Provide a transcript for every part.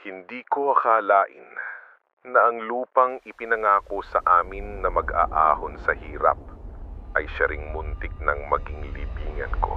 Hindi ko akalain na ang lupang ipinangako sa amin na mag-aahon sa hirap ay siya ring muntik ng maging libingan ko.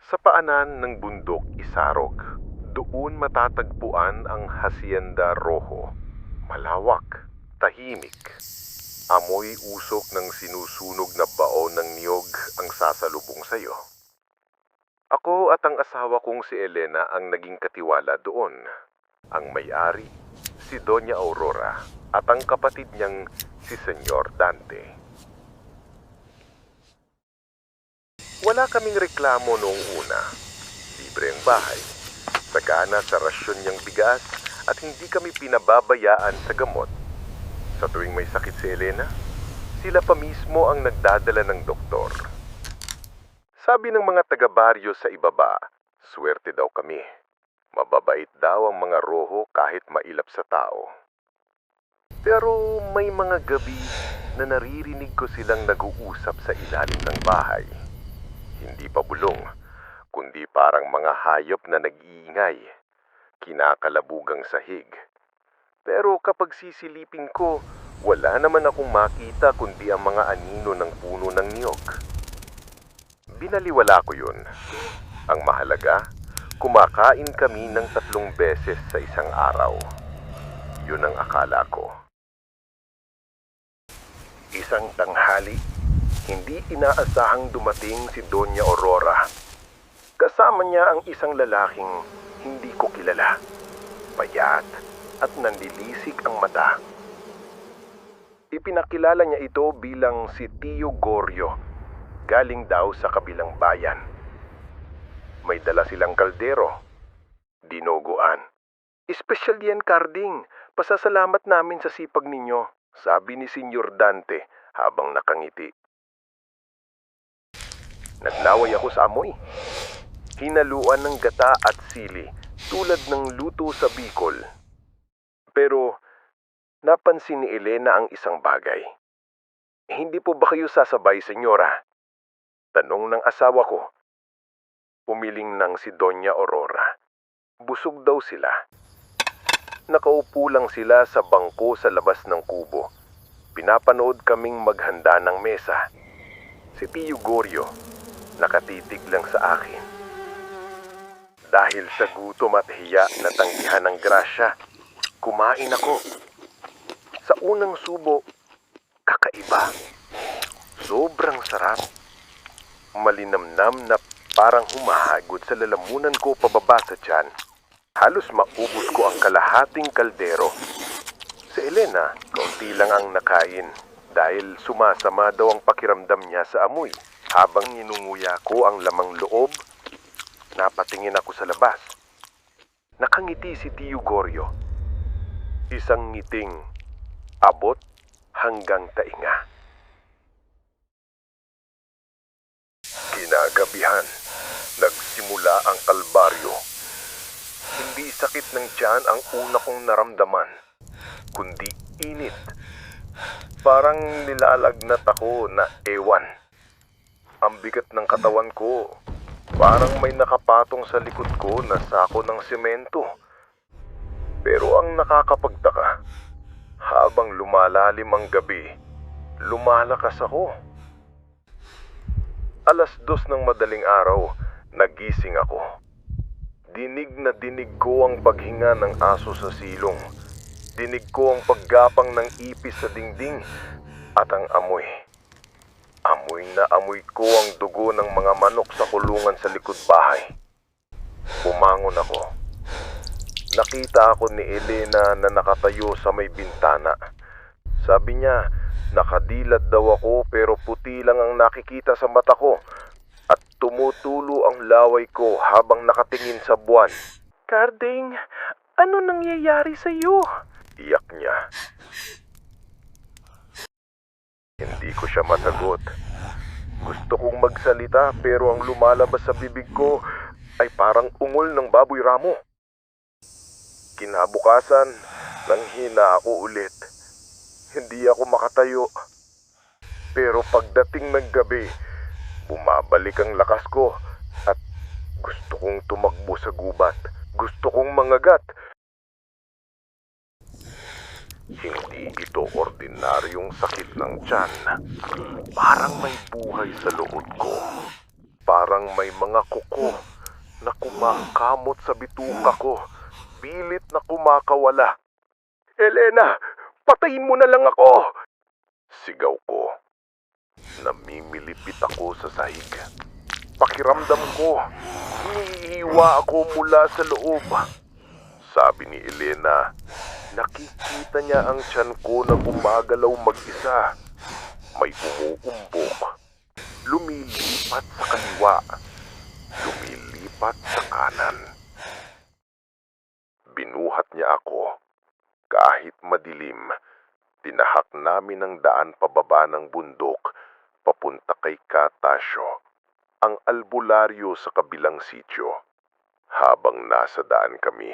Sa paanan ng bundok Isarog, doon matatagpuan ang Hacienda Rojo. Malawak, tahimik. Amoy usok ng sinusunog na baon ng niyog ang sasalubong sa'yo. Ako at ang asawa kong si Elena ang naging katiwala doon. Ang may-ari, si Doña Aurora, at ang kapatid niyang si Senyor Dante. Wala kaming reklamo noong una. Libre ang bahay. Sagana sa rasyon niyang bigas at hindi kami pinababayaan sa gamot. Sa tuwing may sakit si Elena, sila pa mismo ang nagdadala ng doktor. Sabi ng mga taga-baryo sa ibaba, swerte daw kami. Mababait daw ang mga roho kahit mailap sa tao. Pero may mga gabi na naririnig ko silang nag-uusap sa ilalim ng bahay. Hindi pa bulong, kundi parang mga hayop na nag-iingay, kinakalabugang sahig. Pero kapag sisilipin ko, wala naman akong makita kundi ang mga anino ng puno ng niyog. Binaliwala ko yun. Ang mahalaga, kumakain kami ng tatlong beses sa isang araw. Yun ang akala ko. Isang tanghali, hindi inaasahang dumating si Doña Aurora. Kasama niya ang isang lalaking hindi ko kilala. Payat at nanlilisik ang mata. Ipinakilala niya ito bilang si Tio Goryo, galing daw sa kabilang bayan. May dala silang kaldero, dinoguan. Espesyal yan, Carding. Pasasalamat namin sa sipag ninyo, sabi ni Senyor Dante habang nakangiti. Naglaway ako sa amoy. Hinaluan ng gata at sili tulad ng luto sa Bicol. Pero napansin ni Elena ang isang bagay. Hindi po ba kayo sasabay, senyora? Tanong ng asawa ko. Pumiling ng si Doña Aurora. Busog daw sila. Nakaupo lang sila sa bangko sa labas ng kubo. Pinapanood kaming maghanda ng mesa. Si Tio Goryo, nakatitig lang sa akin. Dahil sa gutom at hiya na tanggihan ng grasya, kumain ako. Sa unang subo, kakaiba. Sobrang sarap. Malinamnam na parang humahagod sa lalamunan ko pababa sa tiyan. Halos maubos ko ang kalahating kaldero. Si Elena, kaunti lang ang nakain dahil sumasama daw ang pakiramdam niya sa amoy. Habang ninunguya ko ang lamang loob, napatingin ako sa labas. Nakangiti si Tio Goryo. Isang ngiting abot hanggang tainga. Kinagabihan, nagsimula ang kalbaryo. Hindi sakit ng tiyan ang una kong naramdaman, kundi init. Parang nilalagnat ako na ewan. Ang bigat ng katawan ko, parang may nakapatong sa likod ko na sako ng semento. Pero ang nakakapagtaka, habang lumalalim ang gabi, lumalakas ako. Alas dos ng madaling araw, nagising ako. Dinig na dinig ko ang paghinga ng aso sa silong. Dinig ko ang paggapang ng ipis sa dingding at ang amoy. Amoy na amoy ko ang dugo ng mga manok sa kulungan sa likod bahay. Bumangon ako. Nakita ako ni Elena na nakatayo sa may bintana. Sabi niya, nakadilat daw ako pero puti lang ang nakikita sa mata ko at tumutulo ang laway ko habang nakatingin sa buwan. Carding, ano nangyayari sa iyo? Iyak niya. Hindi ko siya masagot. Gusto kong magsalita pero ang lumalabas sa bibig ko ay parang ungol ng baboy ramo. Kinabukasan, nanghina ako ulit. Hindi ako makatayo. Pero pagdating ng gabi, bumabalik ang lakas ko at gusto kong tumakbo sa gubat. Gusto kong mangagat Hindi ito ordinaryong sakit ng tiyan. Parang may buhay sa loob ko. Parang may mga kuko na kumakamot sa bituka ko. Pilit na kumakawala. Elena, patayin mo na lang ako! Sigaw ko. Namimilipit ako sa sahig. Pakiramdam ko, iniiwa ako mula sa loob. Sabi ni Elena, nakikita niya ang tiyan ko na gumagalaw mag-isa. May umuumbok. Lumilipat sa kaliwa. Lumilipat sa kanan. Binuhat niya ako. Kahit madilim, tinahak namin ang daan pababa ng bundok papunta kay Katasyo, ang albularyo sa kabilang sityo. Habang nasa daan kami,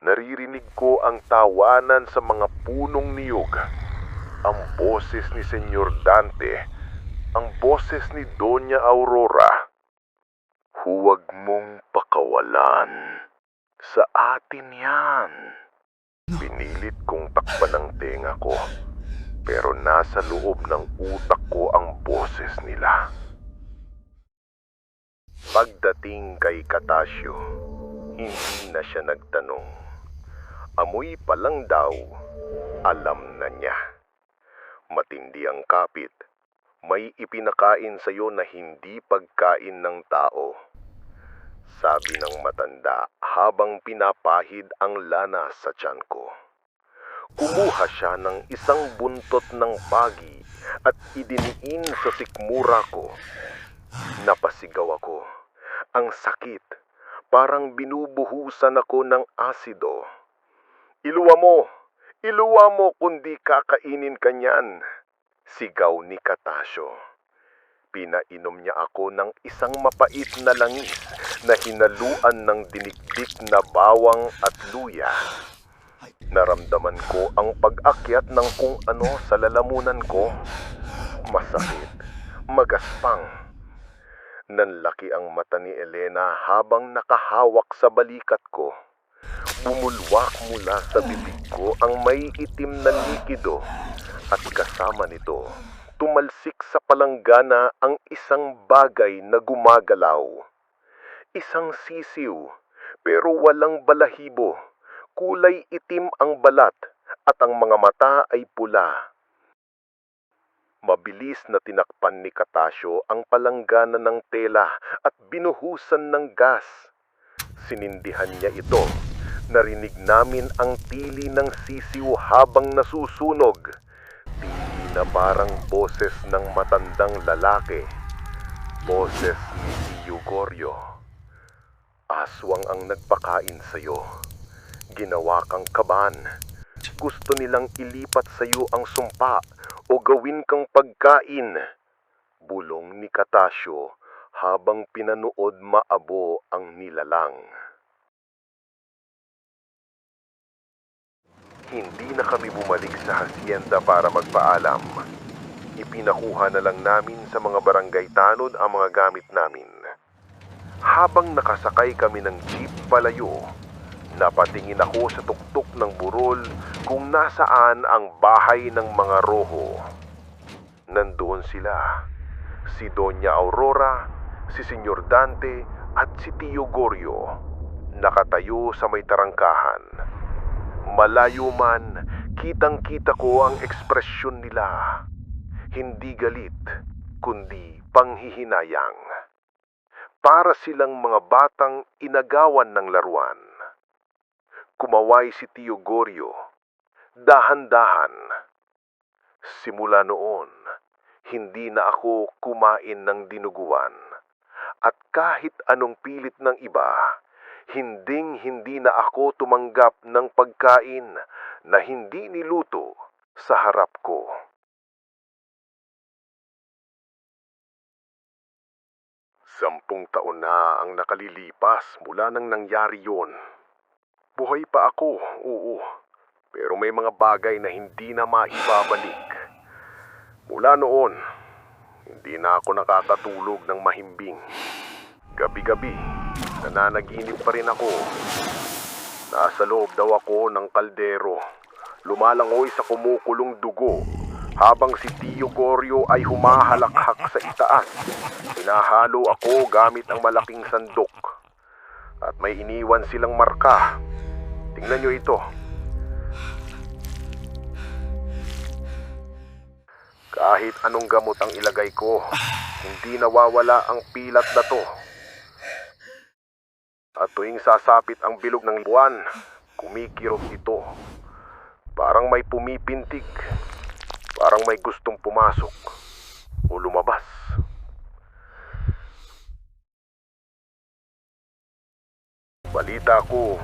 naririnig ko ang tawanan sa mga punong niyog. Ang boses ni Senyor Dante, ang boses ni Doña Aurora. Huwag mong pakawalan. Sa atin yan. Pinilit kong takpan ang tenga ko, pero nasa loob ng utak ko ang boses nila. Pagdating kay Katasyo, hindi na siya nagtanong. Amoy pa lang daw, alam na niya. Matindi ang kapit, may ipinakain sa'yo na hindi pagkain ng tao. Sabi ng matanda habang pinapahid ang lana sa tiyan ko. Kumuha siya ng isang buntot ng pagi at idiniin sa sikmura ko. Napasigaw ako. Ang sakit. Parang binubuhusan ako ng asido. Iluwa mo! Iluwa mo kundi kakainin ka niyan. Sigaw ni Katasyo. Pinainom niya ako ng isang mapait na langis na hinaluan ng dinikdik na bawang at luya. Naramdaman ko ang pag-akyat ng kung ano sa lalamunan ko. Masakit, magaspang. Nanlaki ang mata ni Elena habang nakahawak sa balikat ko. Bumulwak mula sa bibig ko ang may itim na likido at kasama nito, tumalsik sa palanggana ang isang bagay na gumagalaw. Isang sisiw, pero walang balahibo. Kulay itim ang balat at ang mga mata ay pula. Mabilis na tinakpan ni Katasyo ang palanggana ng tela at binuhusan ng gas. Sinindihan niya ito. Narinig namin ang tili ng sisiw habang nasusunog. Na parang boses ng matandang lalaki. Boses ni Tio. Aswang ang nagpakain sa'yo. Ginawa kang kaban. Gusto nilang ilipat sa'yo ang sumpa o gawin kang pagkain. Bulong ni Katasyo habang pinanood maabo ang nilalang. Hindi na kami bumalik sa hacienda para magpaalam. Ipinakuha na lang namin sa mga barangay tanod ang mga gamit namin. Habang nakasakay kami ng jeep palayo, napatingin ako sa tuktok ng burol kung nasaan ang bahay ng mga roho. Nandoon sila. Si Doña Aurora, si Senyor Dante at si Tio Goryo. Nakatayo sa may tarangkahan. Malayo man, kitang-kita ko ang ekspresyon nila. Hindi galit, kundi panghihinayang. Para silang mga batang inagawan ng laruan. Kumaway si Tio Goryo. Dahan-dahan. Simula noon, hindi na ako kumain ng dinuguan. At kahit anong pilit ng iba, hinding hindi na ako tumanggap ng pagkain na hindi niluto sa harap ko. Sampung taon na ang nakalilipas mula nang nangyari yon. Buhay pa ako, oo. Pero may mga bagay na hindi na maibabalik. Mula noon, hindi na ako nakakatulog ng mahimbing. Gabi-gabi, nananaginip pa rin ako. Nasa loob daw ako ng kaldero. lumalangoy sa kumukulong dugo habang si Tio Gorio ay humahalakhak sa itaas. Hinahalo ako gamit ang malaking sandok. At may iniwan silang marka. Tingnan nyo ito. Kahit anong gamot ang ilagay ko, hindi nawawala ang pilat na to. At tuwing sasapit ang bilog ng buwan, kumikirot ito. Parang may pumipintig. Parang may gustong pumasok o lumabas. Balita ko,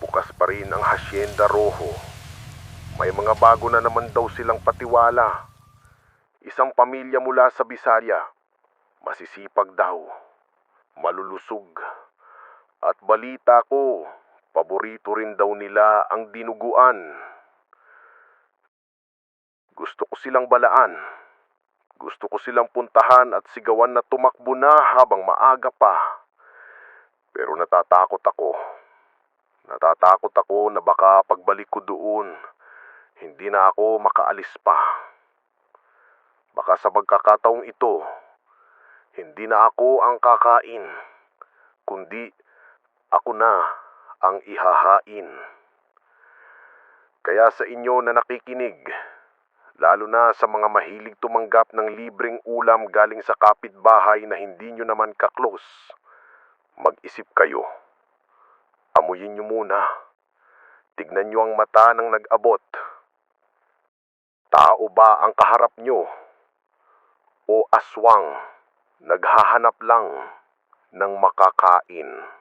bukas pa rin ang Hacienda Rojo. May mga bago na naman daw silang patiwala. Isang pamilya mula sa Bisaya. Masisipag daw. Malulusog. At balita ko, paborito rin daw nila ang dinuguan. Gusto ko silang balaan. Gusto ko silang puntahan at sigawan na tumakbo na habang maaga pa. Pero natatakot ako. Natatakot ako na baka pagbalik ko doon, hindi na ako makaalis pa. Baka sa pagkakataong ito, hindi na ako ang kakain, kundi ako na ang ihahain. Kaya sa inyo na nakikinig, lalo na sa mga mahilig tumanggap ng libreng ulam galing sa kapitbahay na hindi nyo naman kaklos, mag-isip kayo. Amuyin nyo muna. Tignan nyo ang mata ng nag-abot. Tao ba ang kaharap nyo? O aswang naghahanap lang ng makakain?